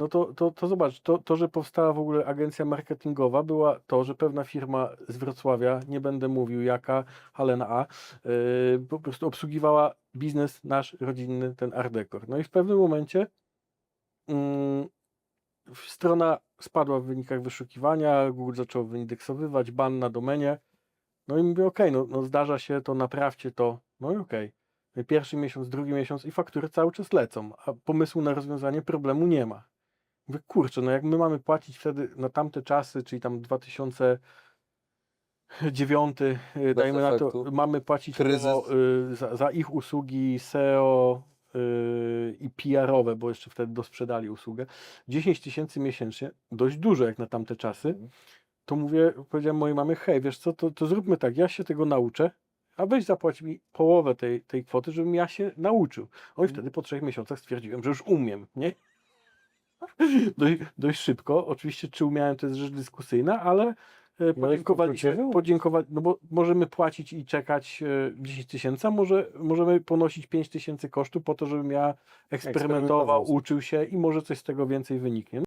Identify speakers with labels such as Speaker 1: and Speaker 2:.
Speaker 1: No to, to, to zobacz, to, to, że powstała w ogóle agencja marketingowa, była to, że pewna firma z Wrocławia, nie będę mówił jaka, Halena A, yy, po prostu obsługiwała biznes nasz rodzinny, ten Art Decor. No i w pewnym momencie mm, strona spadła w wynikach wyszukiwania, Google zaczął wyindeksowywać, ban na domenie. No i mówię, okej, no, no zdarza się, to naprawcie to. No i okej. No i Pierwszy miesiąc, drugi miesiąc i faktury cały czas lecą, a pomysłu na rozwiązanie problemu nie ma. Mówię, kurczę, no jak my mamy płacić wtedy na tamte czasy, czyli tam 2009, y, dajmy na to,
Speaker 2: efektu.
Speaker 1: mamy płacić
Speaker 2: Kryzys.
Speaker 1: o, y, za, za ich usługi SEO y, i PR-owe, bo jeszcze wtedy dosprzedali usługę, 10 tysięcy miesięcznie, dość dużo jak na tamte czasy,
Speaker 2: Mhm.
Speaker 1: to mówię, powiedziałem mojej mamie, hej, wiesz co, to, to zróbmy tak, ja się tego nauczę, a weź zapłać mi połowę tej, tej kwoty, żebym ja się nauczył. No i
Speaker 2: Mhm.
Speaker 1: wtedy po trzech miesiącach stwierdziłem, że już umiem, nie? dość, dość szybko. Oczywiście, czy umiałem, to jest rzecz dyskusyjna, ale e,
Speaker 3: No
Speaker 1: podziękować, no bo możemy płacić i czekać e, 10 tysięcy, a może możemy ponosić 5 tysięcy kosztu po to, żebym ja
Speaker 3: Eksperymentował.
Speaker 1: uczył się i może coś z tego więcej wyniknie.